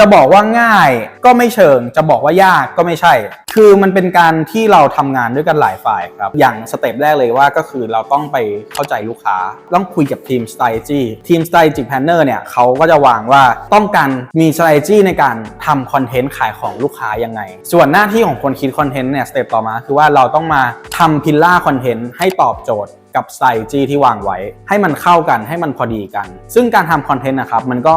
จะบอกว่าง่ายก็ไม่เชิง จะบอกว่ายากก็ไม่ใช่ คือมันเป็นการที่เราทำงานด้วยกันหลายฝ่ายครับ อย่างสเต็ปแรกเลยว่าก็คือเราต้องไปเข้าใจลูกค้า ต้องคุยกับทีม strategy ทีม strategy planner เนี่ยเขาก็จะวางว่าต้องการมี strategy ในการทำคอนเทนต์ขายของลูกค้ายังไง ส่วนหน้าที่ของคนคิดคอนเทนต์เนี่ยสเต็ปต่อมาคือว่าเราต้องมาทำพิลล่าคอนเทนต์ให้ตอบโจทย์ กับ strategy ที่วางไว้ ให้มันเข้ากันให้มันพอดีกัน ซึ่งการทำคอนเทนต์นะครับมันก็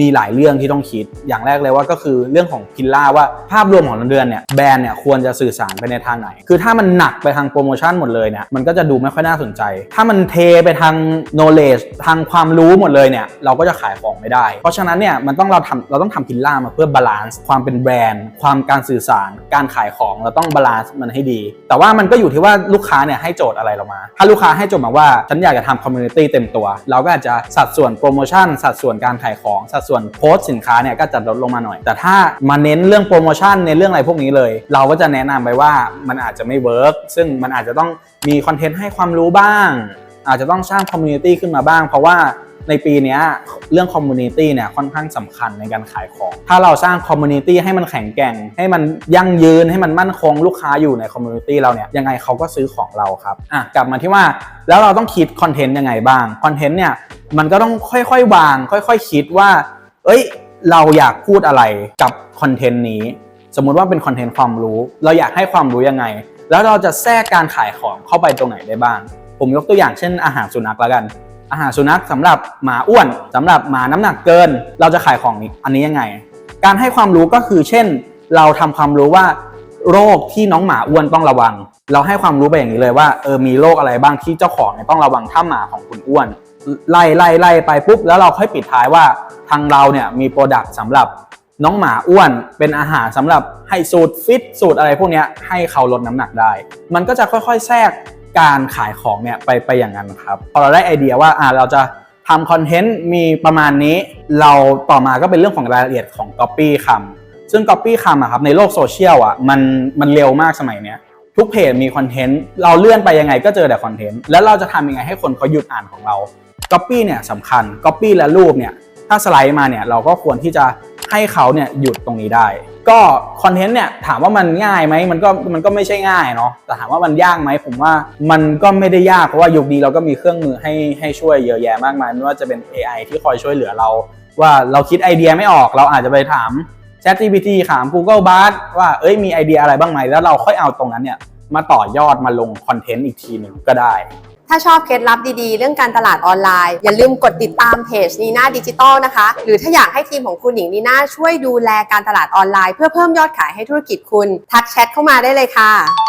มีหลายเรื่องที่ต้องคิด อย่างแรกเลยว่าก็คือเรื่องของพิลล่าว่าภาพรวมของเดือนเนี่ยแบรนด์เนี่ยควรจะสื่อสารไปในทางไหน คือถ้ามันหนักไปทางโปรโมชั่นหมดเลยเนี่ยมันก็จะดูไม่ค่อยน่าสนใจ ถ้ามันเทไปทาง knowledge ทางความรู้หมดเลยเนี่ยเราก็จะขายของไม่ได้ เพราะฉะนั้นเนี่ยมันต้องเราทำเราต้องทำพิลล่ามาเพื่อบาลานซ์ความเป็นแบรนด์ ความการสื่อสาร การขายของเราต้องบาลานซ์มันให้ดี แต่ว่ามันก็อยู่ที่ว่าลูกค้าเนี่ยให้โจทย์อะไรเรามา ถ้าลูกค้าให้จบมาว่าฉันอยากจะทำคอมมูนิตี้เต็มตัว เราก็อาจจะสัดส่วนโปรโมชั่น สัดส่วนการขายของ สัดส่วนโพสต์สินค้าเนี่ยก็จะลดลงมาหน่อย แต่ถ้ามาเน้นเรื่องโปรโมชั่นในเรื่องอะไรพวกนี้เลย เราก็จะแนะนำไปว่ามันอาจจะไม่เวิร์กซึ่งมันอาจจะต้องมีคอนเทนต์ให้ความรู้บ้าง อาจจะต้องสร้างคอมมูนิตี้ขึ้นมาบ้าง เพราะว่า ในปีนี้เรื่องคอมมูนิตี้เนี่ยค่อนข้างสำคัญในการขายของ ถ้าเราสร้างคอมมูนิตี้ให้มันแข็งแกร่ง ให้มันยั่งยืนให้มันมั่นคงลูกค้าอยู่ในคอมมูนิตี้เราเนี่ยยังไงเขาก็ซื้อของเราครับอะกลับมาที่ว่าแล้วเราต้องคิดคอนเทนต์ยังไงบ้างคอนเทนต์เนี่ยมันก็ต้องค่อยๆวาง ค่อยๆคิดว่า เอ้ย เราอยากพูดอะไรกับคอนเทนต์นี้ สมมุติว่าเป็นคอนเทนต์ความรู้ เราอยากให้ความรู้ยังไง แล้วเราจะแทรกการขายของเข้าไปตรงไหนได้บ้างผมยกตัวอย่างเช่นอาหารสุนัขแล้วกัน อาหารสุนัขสำหรับหมาอ้วนสำหรับหมาน้ำหนักเกิน เราจะขายของอันนี้ยังไง การให้ความรู้ก็คือ เช่น เราทำความรู้ว่าโรคที่น้องหมาอ้วนต้องระวัง เราให้ความรู้ไปอย่างนี้เลยว่าเออมีโรคอะไรบ้างที่เจ้าของเนี่ยต้องระวังถ้าหมาของคุณอ้วน ไล่ไล่ไล่ไปปุ๊บแล้วเราค่อยปิดท้ายว่าทางเราเนี่ยมีโปรดักต์สำหรับน้องหมาอ้วนเป็นอาหารสำหรับให้สูตรฟิตสูตรอะไรพวกนี้ให้เขาลดน้ำหนักได้ มันก็จะค่อยๆ แทรก การขายของเนี่ยไปไปอย่างนั้นครับ พอเราได้ไอเดียว่าอ่าเราจะทำคอนเทนต์มีประมาณนี้ เราต่อมาก็เป็นเรื่องของรายละเอียดของ Copy คำซึ่ง Copy คำอะครับในโลกโซเชียลอะมันมันเร็วมากสมัยเนี้ยทุกเพจมีคอนเทนต์เราเลื่อนไปยังไงก็เจอแต่คอนเทนต์แล้วเราจะทำยังไงให้คนเขาหยุดอ่านของเรา Copy เนี่ยสำคัญ Copy และรูปเนี่ยถ้าสไลด์มาเนี่ยเราก็ควรที่จะ ให้เขาเนี่ยหยุดตรงนี้ได้ ก็คอนเทนต์เนี่ยถามว่ามันง่ายไหมมันก็มันก็ไม่ใช่ง่ายเนาะแต่ถามว่ามันยากไหมผมว่ามันก็ไม่ได้ยากเพราะว่ายุคนี้เราก็มีเครื่องมือให้ให้ช่วยเยอะแยะมากมายไม่ว่าจะเป็น AI ที่คอยช่วยเหลือเรา ว่าเราคิดไอเดียไม่ออกเราอาจจะไปถาม ChatGPT ถาม Google Bard ว่าเอ้ยมีไอเดียอะไรบ้างไหมแล้วเราค่อยเอาตรงนั้นเนี่ยมาต่อยอดมาลงคอนเทนต์อีกทีหนึ่งก็ได้ ถ้าชอบเคล็ดลับดีๆ เรื่องการตลาดออนไลน์ อย่าลืมกดติดตามเพจนีน่าดิจิตอลนะคะ หรือถ้าอยากให้ทีมของคุณหญิงนีน่าช่วยดูแลการตลาดออนไลน์ เพื่อเพิ่มยอดขายให้ธุรกิจคุณ ทักแชทเข้ามาได้เลยค่ะ